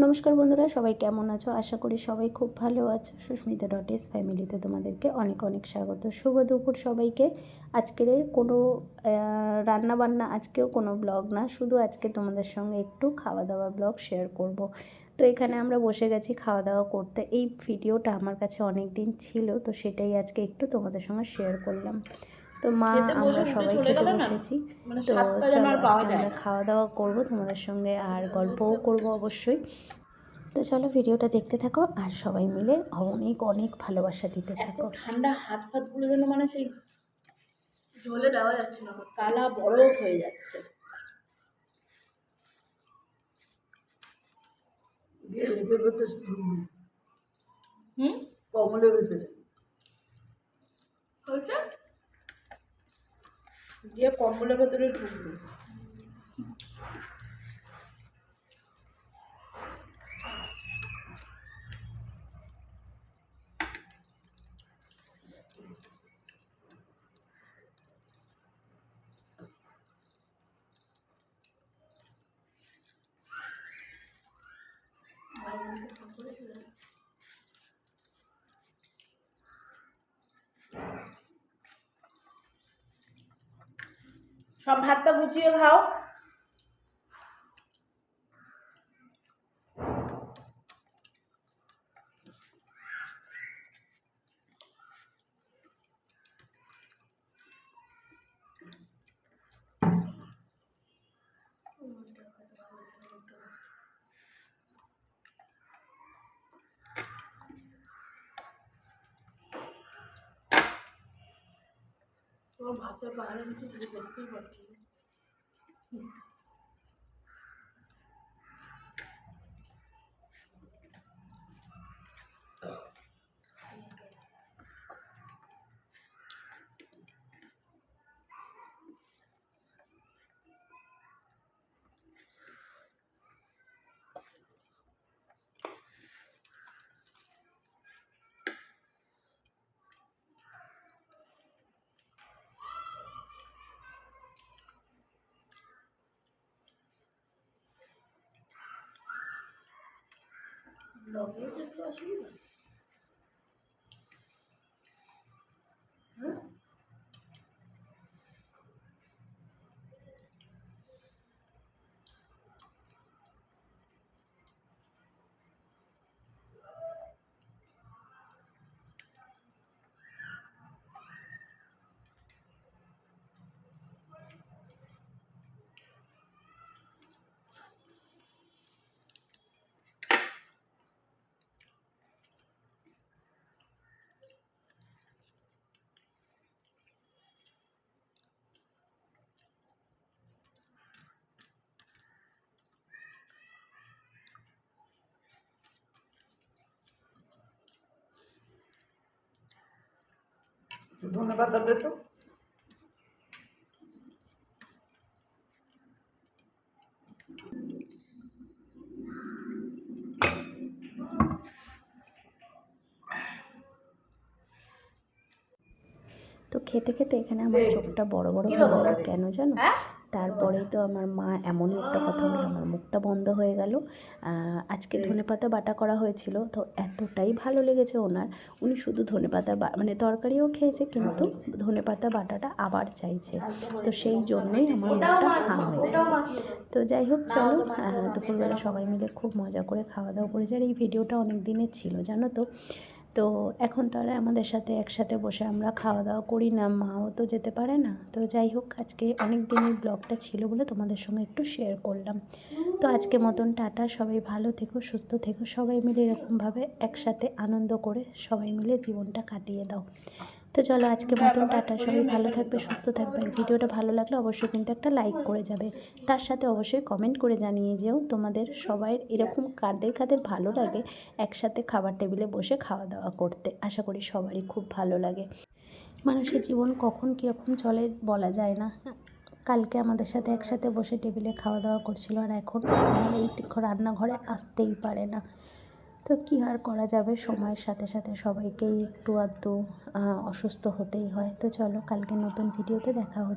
নমস্কার বন্ধুরা, সবাই কেমন আছো? আশা করি সবাই খুব ভালো আছো। সুস্মিতা ডট এস ফ্যামিলিতে তোমাদেরকে অনেক অনেক স্বাগত। শুভ দুপুর সবাইকে। আজকের কোনো রান্না বান্না আজকেও কোনো ব্লগ না, শুধু আজকে তোমাদের সঙ্গে একটু খাওয়া দাওয়া ব্লগ শেয়ার করব। তো এখানে আমরা বসে গেছি খাওয়া দাওয়া করতে। এই ভিডিওটা আমার কাছে অনেক দিন ছিল, তো সেটাই আজকে একটু তোমাদের সঙ্গে শেয়ার করলাম। তো মা আমরা সবাই খেতে বসেছি। মানে তো চলো আজকে আমরা খাওয়া দাওয়া করব তোমাদের সঙ্গে আর গল্পও করব অবশ্যই। তো চলো ভিডিওটা দেখতে থাকো আর সবাই মিলে অনেক অনেক ভালোবাসা দিতে থাকো। ঠান্ডা হাত ফাতগুলো যেন মানে সেই ঝোলে দেওয়া যাচ্ছে না কালা বরফ হয়ে যাচ্ছে। হুম? কমলের ভেতরে। হয়েছে দিয়ে কম্বলের ভেতরে ঢুকবে। সব ভাতটা গুছিয়ে খাও। भाषा बारे में तो बिल्कुल बढ़ती है না। ব্লগে দেখতে অসুবিধা হ্যাঁ ধনে দাদা তো। তো খেতে খেতে এখানে আমার চোখটা বড় বড় হয়ে গেল কেন জানো? তারপরেই তো আমার মা এমনই একটা কথা বলল আমার মুখটা বন্ধ হয়ে গেল। আজকে ধনেপাতা বাটা করা হয়েছিল তো এতটাই ভালো লেগেছে ওনার। উনি শুধু ধনেপাতা বা মানে তরকারিও খেয়েছে কিন্তু ধনেপাতা বাটাটা আবার চাইছে। তো সেই জন্যই আমার মুখটা হাঁ হয়ে গেছে। তো যাই হোক চলো দুপুরবেলা সবাই মিলে খুব মজা করে খাওয়া দাওয়া করেছে আর এই ভিডিওটা অনেক দিনের ছিল জানো তো? তো এখন তো আর আমাদের সাথে একসাথে বসে আমরা খাওয়া দাওয়া করি না, মাও তো যেতে পারে না। তো যাই হোক, আজকে অনেক দিনের ব্লগটা ছিল বলে তোমাদের সঙ্গে একটু শেয়ার করলাম। তো আজকে মতন টাটা, সবাই ভালো থেকো, সুস্থ থেকো, সবাই মিলে এরকমভাবে একসাথে আনন্দ করে সবাই মিলে জীবনটা কাটিয়ে দাও। তো চলো আজকে মতন টাটা। সবাই ভালো থাকবে সুস্থ থাকবে। ভিডিওটা ভালো লাগলে অবশ্যই কিন্তু একটা লাইক করে যাবে। তার সাথে অবশ্যই কমেন্ট করে জানিয়ে যেও তোমাদের সবাই এরকম কাদের কাদের ভালো লাগে একসাথে খাবার টেবিলে বসে খাওয়া দাওয়া করতে। আশা করি সবারই খুব ভালো লাগে। মানুষের জীবন কখন কীরকম চলে বলা যায় না। কালকে আমাদের সাথে একসাথে বসে টেবিলে খাওয়া দাওয়া করছিল আর এখন এই রান্নাঘরে আসতেই পারে না। তো কী আর করা যাবে? সময়ের সাথে সাথে সবাইকেই একটু আধটু অসুস্থ হতেই হয়। তো চলো, কালকে নতুন ভিডিওতে দেখা হচ্ছে।